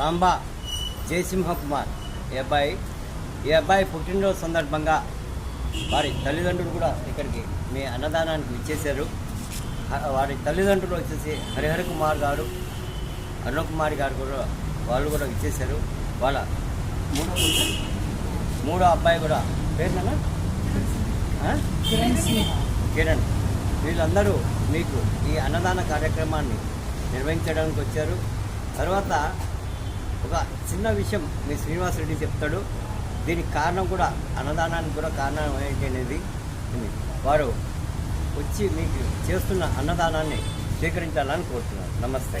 సాంబా జయసింహ కుమార్ ఈ అబ్బాయి ఈ అబ్బాయి పుట్టినరోజు సందర్భంగా వారి తల్లిదండ్రులు కూడా ఇక్కడికి మీ అన్నదానానికి ఇచ్చేశారు వారి తల్లిదండ్రులు వచ్చేసి హరిహర కుమార్ గారు అరుణ కుమార్ గారు కూడా వాళ్ళు కూడా ఇచ్చేశారు వాళ్ళ మూడో మూడో అబ్బాయి కూడా పేరునా కిరణ్. వీళ్ళందరూ మీకు ఈ అన్నదాన కార్యక్రమాన్ని నిర్వహించడానికి వచ్చారు. తర్వాత ఒక చిన్న విషయం మీ శ్రీనివాస్ రెడ్డి చెప్తాడు. దీనికి కారణం కూడా అన్నదానానికి కూడా కారణం ఏంటి అనేది ఉంది. వారు వచ్చి మీకు చేస్తున్న అన్నదానాన్ని స్వీకరించాలని కోరుతున్నాను నమస్తే.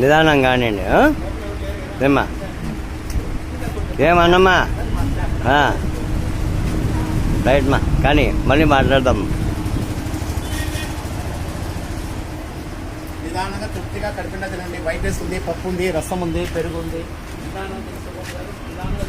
నిదానం కానివ్వండి ఏమ్మా? ఏమన్నమ్మా? ఆ. కానీ మళ్ళీ మాట్లాడదాం. నిదానంగా తృప్తిగా కడుపుండా తినండి వైట్ రైస్ ఉంది పప్పు ఉంది రసం ఉంది పెరుగు ఉంది నిదానంగా తీసుకోగలుగుతారు. నిదానంగా